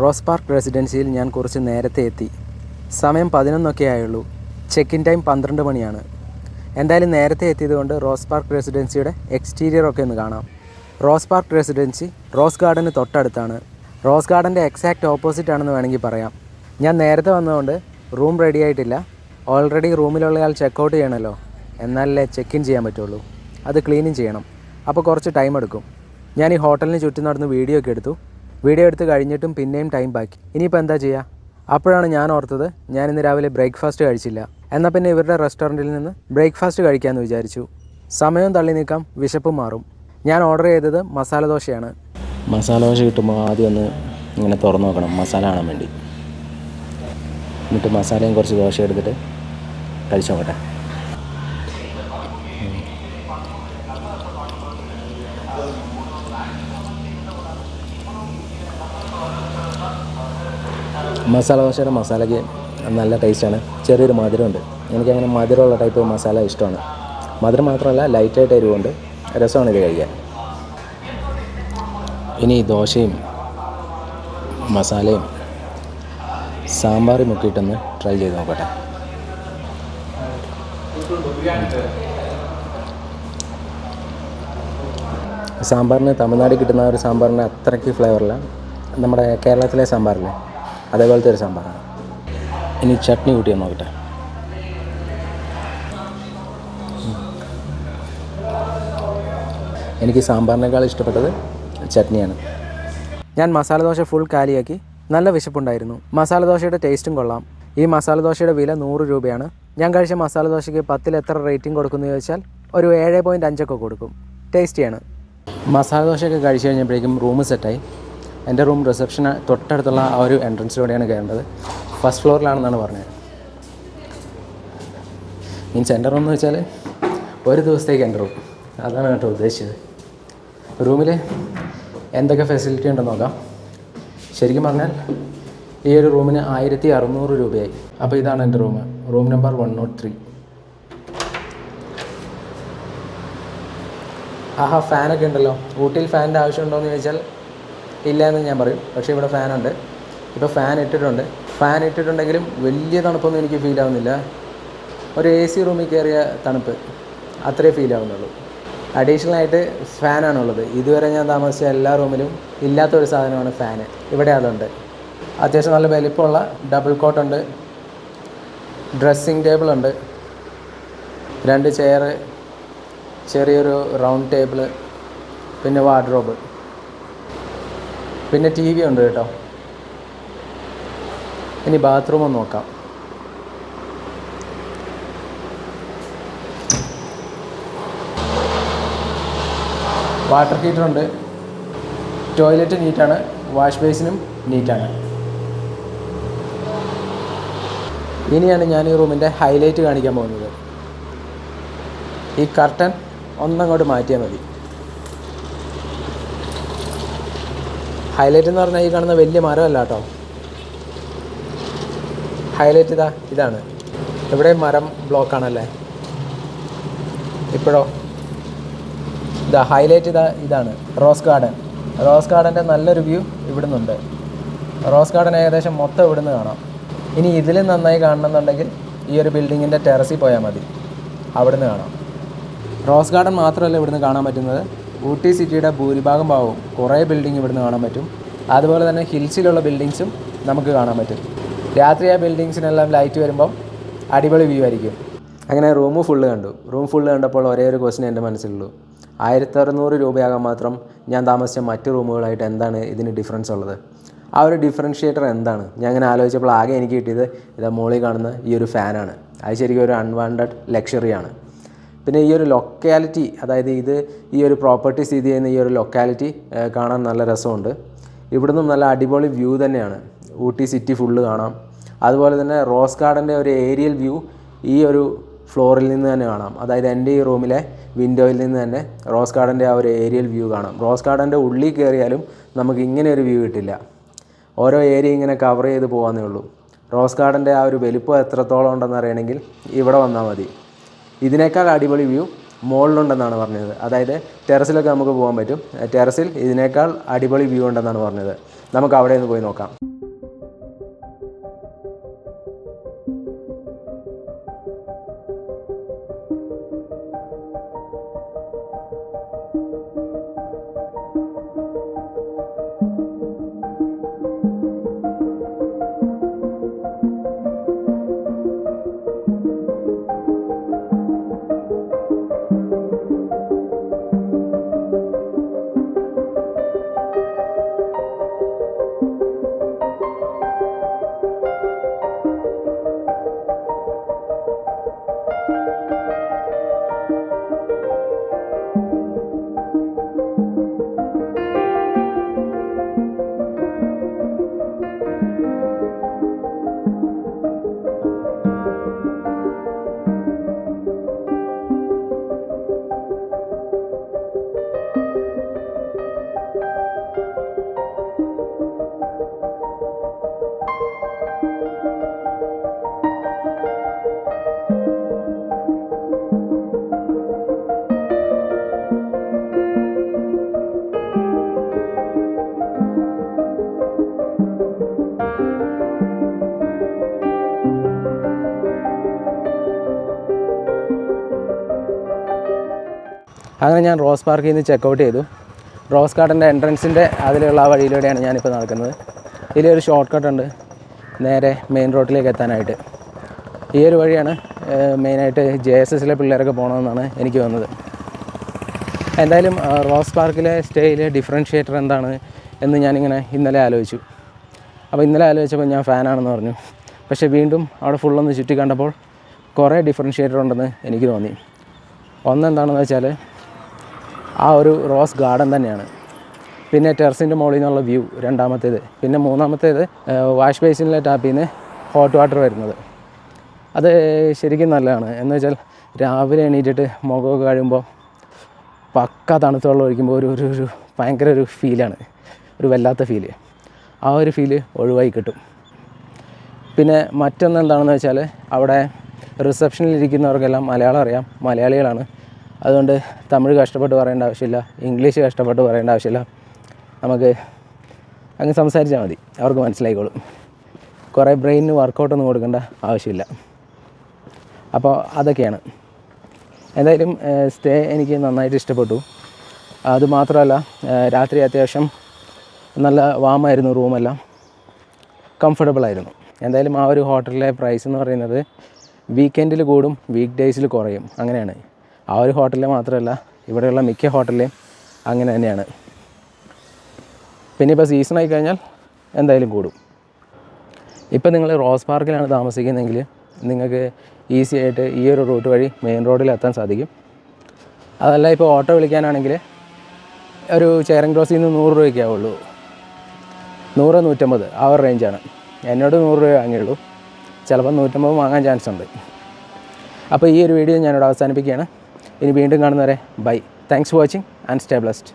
Rose park റെസിഡൻസിയിൽ ഞാൻ കുറച്ച് നേരത്തെ എത്തി. സമയം പതിനൊന്നൊക്കെ ആയുള്ളൂ. ചെക്ക് ഇൻ ടൈം പന്ത്രണ്ട് മണിയാണ്. എന്തായാലും നേരത്തെ എത്തിയതുകൊണ്ട് റോസ് പാർക്ക് റെസിഡൻസിയുടെ എക്സ്റ്റീരിയർ ഒക്കെ ഒന്ന് കാണാം. റോസ് പാർക്ക് റെസിഡൻസി റോസ് ഗാർഡന് തൊട്ടടുത്താണ്. റോസ് ഗാർഡന്റെ എക്സാക്റ്റ് ഓപ്പോസിറ്റ് ആണെന്ന് വേണമെങ്കിൽ പറയാം. ഞാൻ നേരത്തെ വന്നതുകൊണ്ട് റൂം റെഡി ആയിട്ടില്ല. ഓൾറെഡി റൂമിലുള്ളയാൾ ചെക്ക് ചെക്കൗട്ട് ചെയ്യണമല്ലോ എന്നാലല്ലേ ചെക്ക് ഇൻ ചെയ്യാൻ പറ്റുള്ളൂ. അത് ക്ലീനും ചെയ്യണം. അപ്പോൾ കുറച്ച് ടൈം എടുക്കും. ഞാൻ ഈ ഹോട്ടലിന് ചുറ്റും നടന്ന് വീഡിയോ ഒക്കെ എടുത്തു. വീഡിയോ എടുത്ത് കഴിഞ്ഞിട്ടും പിന്നെയും ടൈം ബാക്കി ഇനിയിപ്പോൾ എന്താ ചെയ്യുക അപ്പോഴാണ് ഞാൻ ഓർത്തത് ഞാൻ ഇന്ന് രാവിലെ ബ്രേക്ക്ഫാസ്റ്റ് കഴിച്ചില്ല. എന്നാൽ പിന്നെ ഇവരുടെ റെസ്റ്റോറന്റിൽ നിന്ന് ബ്രേക്ക്ഫാസ്റ്റ് കഴിക്കാമെന്ന് വിചാരിച്ചു. സമയം തള്ളി നീക്കാം വിശപ്പ് മാറും. ഞാൻ ഓർഡർ ചെയ്തത് മസാല ദോശയാണ്. മസാല ദോശ കിട്ടുമ്പോൾ ആദ്യം ഒന്ന് ഇങ്ങനെ തുറന്നു നോക്കണം. മസാല കാണാൻ വേണ്ടി? എന്നിട്ട് മസാലയും കുറച്ച് ദോശ എടുത്തിട്ട് കഴിച്ചു നോക്കട്ടെ മസാല ദോശയുടെ മസാലയ്ക്ക് നല്ല ടേസ്റ്റാണ് ചെറിയൊരു മധുരമുണ്ട്. എനിക്കങ്ങനെ മധുരമുള്ള ടൈപ്പ് മസാല ഇഷ്ടമാണ്. മധുരം മാത്രമല്ല ലൈറ്റായിട്ട് എരിവുണ്ട്. രസമാണ് ഇത് കഴിക്കാൻ. ഇനി ദോശയും മസാലയും സാമ്പാറും മുക്കിയിട്ടൊന്ന് ട്രൈ ചെയ്ത് നോക്കട്ടെ. സാമ്പാറിന് തമിഴ്നാട് കിട്ടുന്ന ഒരു സാമ്പാറിന് അത്രയ്ക്ക് ഫ്ലേവറില്ല നമ്മുടെ കേരളത്തിലെ സാമ്പാറില്ലേ? അതേപോലത്തെ ഒരു സാമ്പാറാണ്. ഇനി ചട്നി കൂട്ടി നോക്കട്ടെ. എനിക്ക് സാമ്പാറിനേക്കാൾ ഇഷ്ടപ്പെട്ടത് ചട്നിയാണ്. ഞാൻ മസാല ദോശ ഫുൾ കാലിയാക്കി നല്ല വിശപ്പുണ്ടായിരുന്നു. മസാല ദോശയുടെ ടേസ്റ്റും കൊള്ളാം. ഈ മസാല ദോശയുടെ വില നൂറ് രൂപയാണ്. ഞാൻ കഴിച്ച മസാല ദോശയ്ക്ക് പത്തിൽ എത്ര റേറ്റിംഗ് കൊടുക്കുന്നു ചോദിച്ചാൽ ഒരു ഏഴ് പോയിന്റ് അഞ്ചൊക്കെ കൊടുക്കും. ടേസ്റ്റിയാണ് മസാല ദോശയൊക്കെ കഴിച്ചു കഴിഞ്ഞപ്പോഴേക്കും റൂം സെറ്റായി എന്റെ റൂം റിസപ്ഷന് തൊട്ടടുത്തുള്ള ആ ഒരു എൻട്രൻസിലൂടെയാണ് കയറേണ്ടത്. ഫസ്റ്റ് ഫ്ലോറിലാണെന്നാണ് പറഞ്ഞത്. മീൻസ് എന്റെ റൂം എന്ന് വെച്ചാൽ ഒരു ദിവസത്തേക്ക് എന്റെ റൂം അതാണ് കേട്ടോ ഉദ്ദേശിച്ചത്. റൂമിൽ എന്തൊക്കെ ഫെസിലിറ്റി ഉണ്ടെന്ന് നോക്കാം. ശരിക്കും പറഞ്ഞാൽ ഈ ഒരു റൂമിന് ആയിരത്തി അറുന്നൂറ് രൂപയായി. അപ്പോൾ ഇതാണ് എന്റെ room. Room number one not three ആഹാ ഫാനൊക്കെ ഉണ്ടല്ലോ. ഊട്ടിയിൽ ഫാനിന്റെ ആവശ്യമുണ്ടോ എന്ന് ചോദിച്ചാൽ ഇല്ല എന്ന് ഞാൻ പറയും. പക്ഷേ ഇവിടെ ഫാനുണ്ട്. ഇപ്പോൾ ഫാൻ ഇട്ടിട്ടുണ്ട്. ഫാൻ ഇട്ടിട്ടുണ്ടെങ്കിലും വലിയ തണുപ്പൊന്നും എനിക്ക് ഫീൽ ആവുന്നില്ല. ഒരു എ സി റൂമിൽ കയറിയ തണുപ്പ്. അത്രേ ഫീൽ ആവുന്നുള്ളൂ. അഡീഷണൽ ആയിട്ട് ഫാനാണുള്ളത് ഇതുവരെ ഞാൻ താമസിച്ച എല്ലാ റൂമിലും ഇല്ലാത്ത ഒരു സാധനമാണ് ഫാന് ഇവിടെ അതുണ്ട്. അത്യാവശ്യം നല്ല വലിപ്പമുള്ള ഡബിൾ കോട്ടുണ്ട് ഡ്രസ്സിങ് ടേബിളുണ്ട് രണ്ട് ചെയർ ചെറിയൊരു റൗണ്ട് ടേബിൾ പിന്നെ വാർഡ്രോബ് പിന്നെ ടി വി ഉണ്ട് കേട്ടോ. ഇനി ബാത്റൂം നോക്കാം. വാട്ടർ ഹീറ്റർ ഉണ്ട്. ടോയ്ലറ്റ് നീറ്റാണ് വാഷ് ബേസിനും നീറ്റാണ് ഇനിയാണ് ഞാൻ ഈ റൂമിന്റെ ഹൈലൈറ്റ് കാണിക്കാൻ പോകുന്നത്. ഈ കർട്ടൻ ഒന്നങ്ങോട്ട് മാറ്റിയാൽ മതി. ഹൈലൈറ്റ് എന്ന് പറഞ്ഞാൽ ഈ കാണുന്ന വലിയ മരമല്ല കേട്ടോ. ഹൈലൈറ്റ് ഇതാ ഇതാണ്. ഇവിടെ മരം ബ്ലോക്കാണല്ലേ ഇപ്പോഴോ? ഇതാ ഹൈലൈറ്റ് ഇതാ ഇതാണ്. റോസ് ഗാർഡൻ റോസ് ഗാർഡന്റെ നല്ലൊരു വ്യൂ ഇവിടുന്നുണ്ട്. റോസ് ഗാർഡൻ ഏകദേശം മൊത്തം ഇവിടുന്ന് കാണാം. ഇനി ഇതിലും നന്നായി കാണണമെന്നുണ്ടെങ്കിൽ ഈ ഒരു ബിൽഡിങ്ങിന്റെ ടെറസിൽ പോയാൽ മതി. അവിടുന്ന് കാണാം. റോസ് ഗാർഡൻ മാത്രമല്ല ഇവിടുന്ന് കാണാൻ പറ്റുന്നത്. ഊട്ടി സിറ്റിയുടെ ഭൂരിഭാഗം ഭാഗവും കുറേ ബിൽഡിംഗ് ഇവിടുന്ന് കാണാൻ പറ്റും. അതുപോലെ തന്നെ ഹിൽസിലുള്ള ബിൽഡിങ്സും നമുക്ക് കാണാൻ പറ്റും. രാത്രി ആ ബിൽഡിങ്സിനെല്ലാം ലൈറ്റ് വരുമ്പം അടിപൊളി വ്യൂ ആയിരിക്കും. അങ്ങനെ റൂം ഫുള്ള് കണ്ടു. റൂം ഫുള്ള് കണ്ടപ്പോൾ ഒരേ ഒരു ക്വസ്റ്റ്യൻ എന്റെ മനസ്സിലുള്ളൂ. ആയിരത്തി അറുന്നൂറ് രൂപയാകാൻ മാത്രം ഞാൻ താമസിച്ച മറ്റ് റൂമുകളായിട്ട് എന്താണ് ഇതിന് ഡിഫറൻസ് ഉള്ളത്? ആ ഒരു ഡിഫറൻഷിയേറ്റർ എന്താണ്? ഞാൻ അങ്ങനെ ആലോചിച്ചപ്പോൾ ആകെ എനിക്ക് കിട്ടിയത് ഇതാ മോളിൽ കാണുന്ന ഈ ഒരു ഫാനാണ് അത് ശരിക്കും ഒരു അൺവാണ്ടഡ് ലക്ഷറിയാണ് പിന്നെ ഈ ഒരു ലൊക്കാലിറ്റി അതായത് ഇത് ഈ ഒരു പ്രോപ്പർട്ടി സ്ഥിതി ചെയ്യുന്ന ഈ ഒരു ലൊക്കാലിറ്റി കാണാൻ നല്ല രസമുണ്ട്. ഇവിടുന്നും നല്ല അടിപൊളി വ്യൂ തന്നെയാണ്. ഊട്ടി സിറ്റി ഫുള്ള് കാണാം. അതുപോലെ തന്നെ റോസ് ഗാർഡന്റെ ഒരു ഏരിയൽ വ്യൂ ഈ ഒരു ഫ്ലോറിൽ നിന്ന് തന്നെ കാണാം. അതായത് എന്റെ ഈ റൂമിലെ വിൻഡോയിൽ നിന്ന് തന്നെ റോസ് ഗാർഡന്റെ ആ ഒരു ഏരിയൽ വ്യൂ കാണാം. റോസ് ഗാർഡന്റെ ഉള്ളിൽ കയറിയാലും നമുക്ക് ഇങ്ങനെ ഒരു വ്യൂ കിട്ടില്ല. ഓരോ ഏരിയ ഇങ്ങനെ കവർ ചെയ്ത് പോകാമെന്നേ ഉള്ളൂ. റോസ് ഗാർഡന്റെ ആ ഒരു വലിപ്പം എത്രത്തോളം ഉണ്ടെന്ന് അറിയണമെങ്കിൽ ഇവിടെ വന്നാൽ മതി. ഇതിനേക്കാൾ അടിപൊളി വ്യൂ മുകളിലുണ്ടെന്നാണ് പറഞ്ഞത്. അതായത് ടെറസിലൊക്കെ നമുക്ക് പോകാൻ പറ്റും. ടെറസിൽ ഇതിനേക്കാൾ അടിപൊളി വ്യൂ ഉണ്ടെന്നാണ് പറഞ്ഞത്. നമുക്ക് അവിടെ നിന്ന് പോയി നോക്കാം. അങ്ങനെ ഞാൻ റോസ് പാർക്കിൽ നിന്ന് ചെക്കൗട്ട് ചെയ്തു. റോസ് ഗാർഡന്റെ എൻട്രൻസിന്റെ അതിലുള്ള ആ വഴിയിലൂടെയാണ് ഞാനിപ്പോൾ നടക്കുന്നത്. ഇതിലൊരു ഷോർട്ട് കട്ട് ഉണ്ട്. നേരെ മെയിൻ റോഡിലേക്ക് എത്താനായിട്ട്. ഈ ഒരു വഴിയാണ് മെയിനായിട്ട് ജെ എസ് എസിലെ പിള്ളേരൊക്കെ പോകണമെന്നാണ് എനിക്ക് തോന്നുന്നത്. എന്തായാലും റോസ് പാർക്കിലെ സ്റ്റേയിലെ ഡിഫറൻഷ്യേറ്റർ എന്താണ് എന്ന് ഞാനിങ്ങനെ ഇന്നലെ ആലോചിച്ചു. അപ്പോൾ ഇന്നലെ ആലോചിച്ചപ്പോൾ ഞാൻ ഫാനാണെന്ന് പറഞ്ഞു. പക്ഷേ വീണ്ടും അവിടെ ഫുള്ളൊന്ന് ചുറ്റി കണ്ടപ്പോൾ കുറേ ഡിഫറൻഷ്യേറ്റർ ഉണ്ടെന്ന് എനിക്ക് തോന്നി. ഒന്നെന്താണെന്ന് വെച്ചാൽ ആ ഒരു റോസ് ഗാർഡൻ തന്നെയാണ്. പിന്നെ ടെറസിന്റെ മുകളിൽ നിന്നുള്ള വ്യൂ രണ്ടാമത്തേത്. പിന്നെ മൂന്നാമത്തേത് വാഷ് ബേസിനിലെ ടാപ്പിൽ നിന്ന് ഹോട്ട് വാട്ടർ വരുന്നത്. അത് ശരിക്കും നല്ലതാണ്. എന്ന് വെച്ചാൽ രാവിലെ എണീറ്റിട്ട് മുഖമൊക്കെ കഴിയുമ്പോൾ പക്ക തണുത്ത വെള്ളം ഒഴിക്കുമ്പോൾ ഒരു ഒരു ഒരു ഭയങ്കര ഒരു ഫീലാണ്. ഒരു വല്ലാത്ത ഫീൽ. ആ ഒരു ഫീൽ ഒഴിവായി കിട്ടും. പിന്നെ മറ്റൊന്ന് എന്താണെന്ന് വെച്ചാൽ അവിടെ റിസപ്ഷനിൽ ഇരിക്കുന്നവർക്കെല്ലാം മലയാളം അറിയാം. മലയാളികളാണ്. അതുകൊണ്ട് തമിഴ് കഷ്ടപ്പെട്ട് പറയേണ്ട ആവശ്യമില്ല ഇംഗ്ലീഷ് കഷ്ടപ്പെട്ട് പറയേണ്ട ആവശ്യമില്ല. നമുക്ക് അങ്ങ് സംസാരിച്ചാൽ മതി അവർക്ക് മനസ്സിലായിക്കോളും. കുറേ ബ്രെയിനിന് വർക്കൗട്ടൊന്നും കൊടുക്കേണ്ട ആവശ്യമില്ല. അപ്പോൾ അതൊക്കെയാണ്. എന്തായാലും സ്റ്റേ എനിക്ക് നന്നായിട്ട് ഇഷ്ടപ്പെട്ടു. അതുമാത്രമല്ല രാത്രി അത്യാവശ്യം നല്ല വാമായിരുന്നു റൂമെല്ലാം. കംഫർട്ടബിൾ ആയിരുന്നു. എന്തായാലും ആ ഒരു ഹോട്ടലിലെ പ്രൈസ് എന്ന് പറയുന്നത് വീക്കെൻഡിൽ കൂടും വീക്ക് ഡേയ്സിൽ കുറയും. അങ്ങനെയാണ്. ആ ഒരു ഹോട്ടലിൽ മാത്രമല്ല ഇവിടെയുള്ള മിക്ക ഹോട്ടലിലെയും അങ്ങനെ തന്നെയാണ്. പിന്നെ ഇപ്പോൾ സീസൺ ആയി കഴിഞ്ഞാൽ എന്തായാലും കൂടും. ഇപ്പം നിങ്ങൾ റോസ് പാർക്കിലാണ് താമസിക്കുന്നതെങ്കിൽ നിങ്ങൾക്ക് ഈസി ആയിട്ട് ഈ ഒരു റൂട്ട് വഴി മെയിൻ റോഡിൽ എത്താൻ സാധിക്കും. അതല്ല ഇപ്പോൾ ഓട്ടോ വിളിക്കാനാണെങ്കിൽ ഒരു ചേരൻ ക്രോസിൽ നിന്ന് നൂറ് രൂപയ്ക്കേ ആവുള്ളൂ നൂറ് നൂറ്റമ്പത് ആ ഒരു റേഞ്ചാണ് എന്നോട് നൂറ് രൂപ വാങ്ങിയുള്ളൂ. ചിലപ്പോൾ നൂറ്റമ്പത് വാങ്ങാൻ ചാൻസ് ഉണ്ട്. അപ്പോൾ ഈ ഒരു വീഡിയോ ഞാനിവിടെ അവസാനിപ്പിക്കുകയാണ്. ഇനി വീണ്ടും കാണുന്നവരെ bye thanks for watching and stay blessed